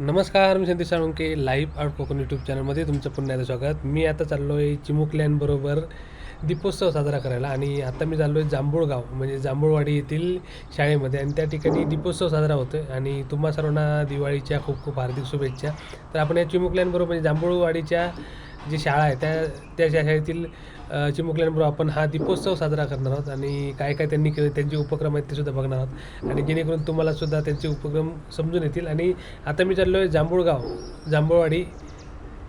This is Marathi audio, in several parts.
नमस्कार मी Sandesh Salunkhe live out Konkan YouTube चॅनलमध्ये तुमचं पुन्हा एकदा स्वागत. मी आता चाललो आहे चिमुकल्यांबरोबर दीपोत्सव साजरा करायला आणि आता मी चाललो आहे जांभूळगाव म्हणजे जांभूळवाडी येथील शाळेमध्ये आणि त्या ठिकाणी दीपोत्सव साजरा होतो आहे आणि तुम्हा सर्वांना दिवाळीच्या खूप खूप हार्दिक शुभेच्छा. तर आपण या चिमुकल्यांबरोबर म्हणजे जांभूळवाडीच्या जी शाळा आहे त्या त्या शाळेतील चिमुकल्यांबरोबर आपण हा दीपोत्सव साजरा करणार आहोत आणि काय काय त्यांनी केलं त्यांचे उपक्रम आहेत ते सुद्धा बघणार आहोत. आणि जेणेकरून तुम्हाला सुद्धा त्यांचे उपक्रम समजून येतील. आणि आता मी चाललो आहे जांभूळगाव जांभूळवाडी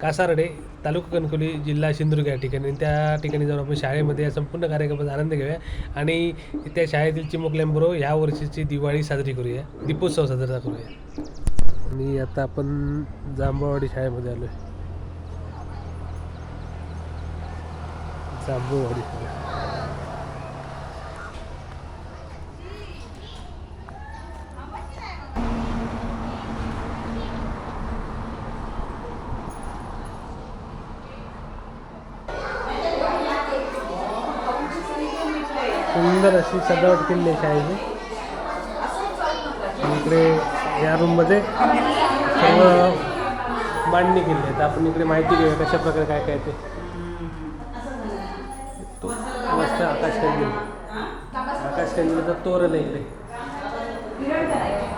कासारडे तालुका कणकवली जिल्हा सिंधुदुर्ग या ठिकाणी. त्या ठिकाणी जाऊन आपण शाळेमध्ये या संपूर्ण कार्यक्रमाचा आनंद घेऊया. आणि त्या शाळेतील चिमुकल्यांबरोबर ह्या वर्षीची दिवाळी साजरी करूया. दीपोत्सव साजरा करूया. आणि आता आपण जांभूळवाडी शाळेमध्ये आलो आहे जांभूळवाडी सुंदर अशी सजावट केलेली आहे शाळेची. इकडे या रूममध्ये सर्व मांडणी केली आहे तर आपण इकडे माहिती घेऊया कशा प्रकारे काय काय ते. आकाश कंदील आकाश कंदीलचा तोरण आहे इकडे.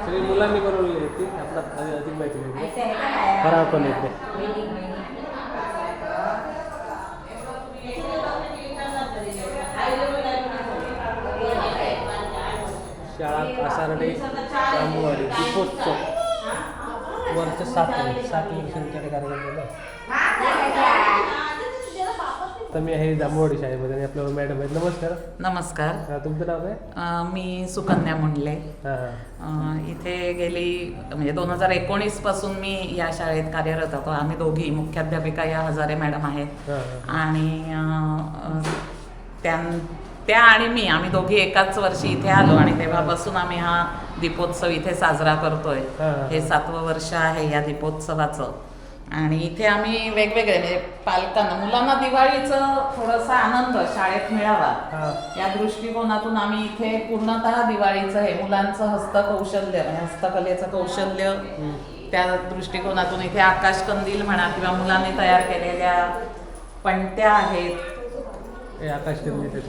सगळी मुलांनी बनवलेली आहे ती. आपला अधिक माहिती नाही. फराळ पण आहे इकडे. शाळा कासारडे जांभूळवाडी दीपोत्सव. वरचं सात सात संख्येने कार्यक्रम तर मी आहे जांभूळवाडी शाळेमध्ये आणि आपल्यावर मॅडम आहेत. नमस्कार. नमस्कार. हा, तुमचं नाव काय? अ, मी सुकन्या मुंडले. हां हां. अ, इथे गेली म्हणजे दोन हजार एकोणीसपासून मी या शाळेत कार्यरत होतो. आम्ही दोघी मुख्याध्यापिका या हजारे मॅडम आहेत. हां हां. आणि अ, अ, त्यां त्या आणि मी आम्ही दोघी एकाच वर्षी इथे आलो आणि तेव्हापासून आम्ही हा दीपोत्सव इथे साजरा करतोय. हा. हे सातवं वर्ष आहे या दीपोत्सवाचं. आणि इथे आम्ही वेगवेगळे म्हणजे पालकांना मुलांना दिवाळीचं थोडासा आनंद शाळेत मिळावा. हां. या दृष्टिकोनातून आम्ही इथे पूर्णतः दिवाळीचं हे मुलांचं हस्तकौशल्य म्हणजे हस्तकलेचं कौशल्य त्या दृष्टिकोनातून इथे आकाश कंदील म्हणा किंवा मुलांनी तयार केलेल्या पणत्या आहेत. हे आकाश कंदील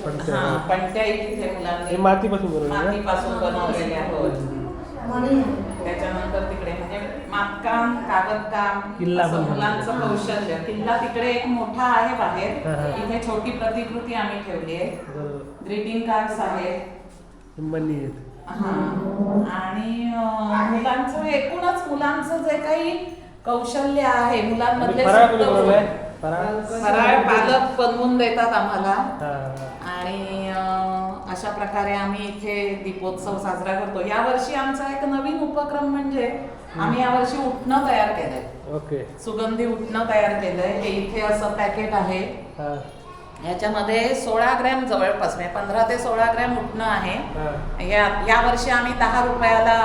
पणत्या. इथे मुलांनी मातीपासून मातीपासून बनवलेल्या होत त्याच्यानंतर तिकडे मातकाम कागदकाम किल्ला असं पण बनवला. मुलांचं कौशल्य किल्ला तिकडे एक मोठा आहे हा, बाहेर हा. इथे छोटी प्रतिकृती आम्ही ठेवली आहे बरोबर. ग्रीटिंग कार्ड्स आहेत हा. आणि अं, मुलांचं एकूणच मुलांचं जे काही कौशल्य आहे मुलांमधले आणि फराळ कोणी सुप्त बनवलाय गुण. फराळ फराळ पालक बनवून देतात आम्हाला हां हां आणि अशा प्रकारे आम्ही इथे दीपोत्सव साजरा करतो. यावर्षी आमचा एक नवीन उपक्रम म्हणजे आम्ही यावर्षी उठणं तयार केलंय. ओके. सुगंधी उठणं तयार केलंय. हे इथे असं पॅकेट आहे. हां याच्यामध्ये सोळा ग्रॅम जवळपास म्हणजे पंधरा ते सोळा ग्रॅम उठणं आहे. हां. या या वर्षी आम्ही दहा रुपयाला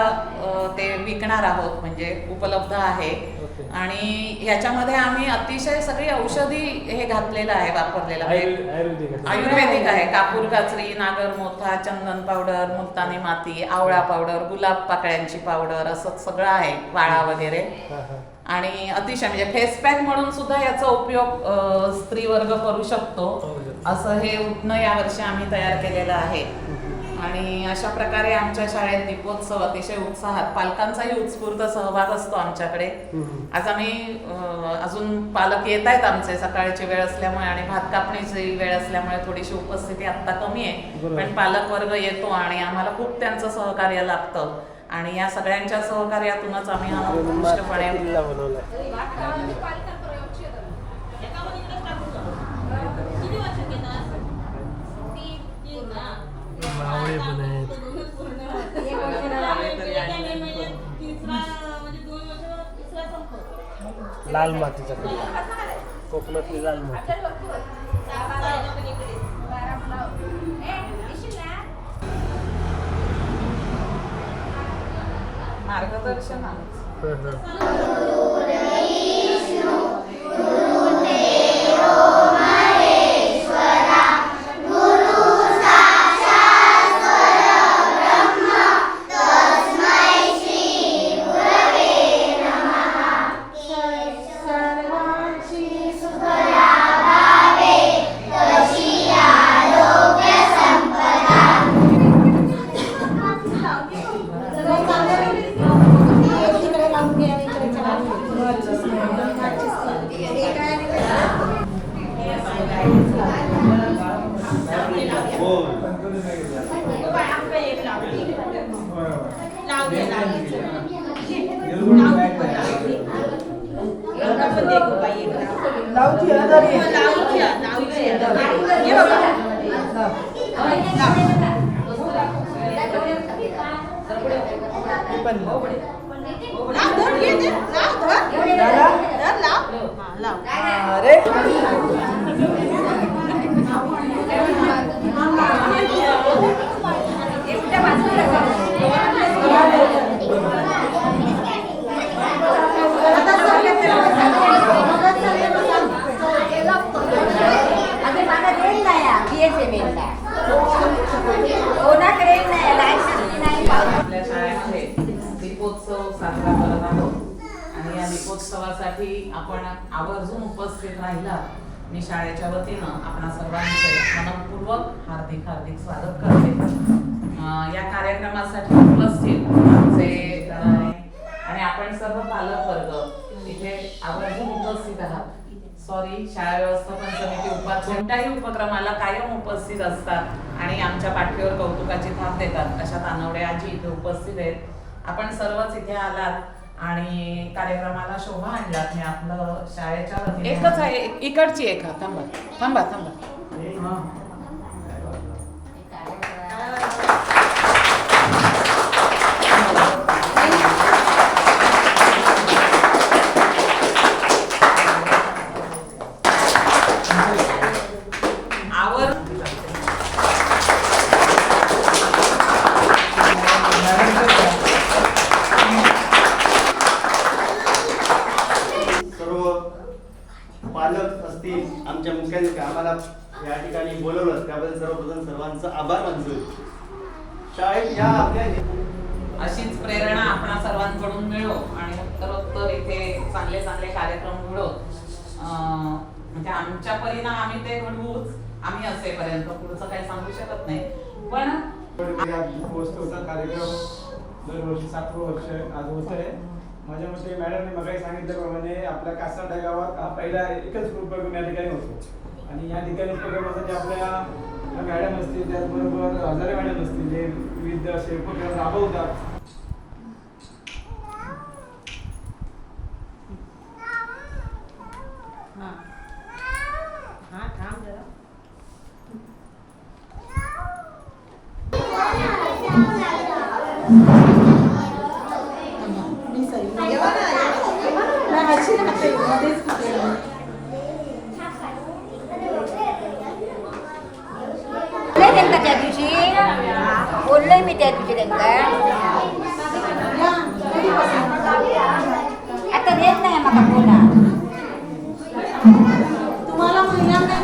ते विकणार आहोत म्हणजे उपलब्ध आहे. आणि याच्यामध्ये आम्ही अतिशय सगळी औषधी हे घातलेलं आहे वापरलेलं आयुर्वेद आयुर्वेदिक आहे. आयुर्वेदिक आहे. कापूर काचरी नागर मोथा चंदन पावडर मुलतानी माती आवळा पावडर गुलाब पाकळ्यांची पावडर असं सगळं आहे वाळा वगैरे. आणि अतिशय म्हणजे फेस पॅक म्हणून सुद्धा याचा उपयोग स्त्री वर्ग करू शकतो. असं हे उठणं यावर्षी आम्ही तयार केलेलं आहे. आणि अशा प्रकारे आमच्या शाळेत दीपोत्सव अतिशय उत्साहात पालकांचाही उत्स्फूर्त सहभाग असतो आमच्याकडे. आज आम्ही अजून पालक येत आहेत आमचे सकाळची वेळ असल्यामुळे आणि भात कापणीची वेळ असल्यामुळे थोडीशी उपस्थिती आत्ता कमी आहे. पण पालक वर्ग येतो आणि आम्हाला खूप त्यांचं सहकार्य लागतं. आणि या सगळ्यांच्या सहकार्यातूनच आम्ही हा उत्कृष्टपणे लाल मातीचा किल्ला कोकणातली लाल माती. मार्गदर्शन आहे लावची लावची लावची हे बघा अरे आणि या दीपोत्सवासाठी आपण आवर्जून उपस्थित राहिला. मी शाळेच्या वतीनं आपणा सर्वांचे मनपूर्वक हार्दिक हार्दिक स्वागत करते. या कार्यक्रमासाठी उपस्थित आमचे आणि आपण सर्व पालक वर्ग इथे आवर्जून उपस्थित आहात. सॉरी शाळा व्यवस्थापन समिती उपाध्यक्ष कोणत्याही उपक्रमाला कायम उपस्थित असतात आणि आमच्या पाठीवर कौतुकाची थाप देतात अशा तानवडे आजी इथे उपस्थित आहेत. आपण सर्वच इथे आलात. आणि कार्यक्रमाला शोभा आणलात मी आपलं शाळेच्या वतीने- एकच आहे इकडची एक हा, थांबा थांबा थांबा. हा. पालक असतील आमच्या मुख्याधिकारी आम्हाला या ठिकाणी बोलवलं. त्याबद्दल सर्वप्रथम सर्वांचा आभार मानतो. शाळेत या आपल्या अशीच प्रेरणा आपणा सर्वांकडून मिळो आणि उत्तरोत्तर इथे चांगले चांगले कार्यक्रम घडो. म्हणजे आमच्या परीनं आम्ही ते घडवूच आम्ही असेपर्यंत. पुढचं काही सांगू शकत नाही. पण कार्यक्रम दरवर्षी सातवं वर्ष आज होत आहे. माझ्या मते मॅडमने मगाही सांगितल्याप्रमाणे आपल्या कासाडा गावात हा पहिला एकच उपक्रम या ठिकाणी होतो. आणि या ठिकाणी उपक्रमासाठी आपल्या मॅडम असतील त्याचबरोबर हजारे मॅडम असतील जे विविध असे उपक्रम राबवतात बोललोय त्यांका Limited bilingga. At yan na makapula.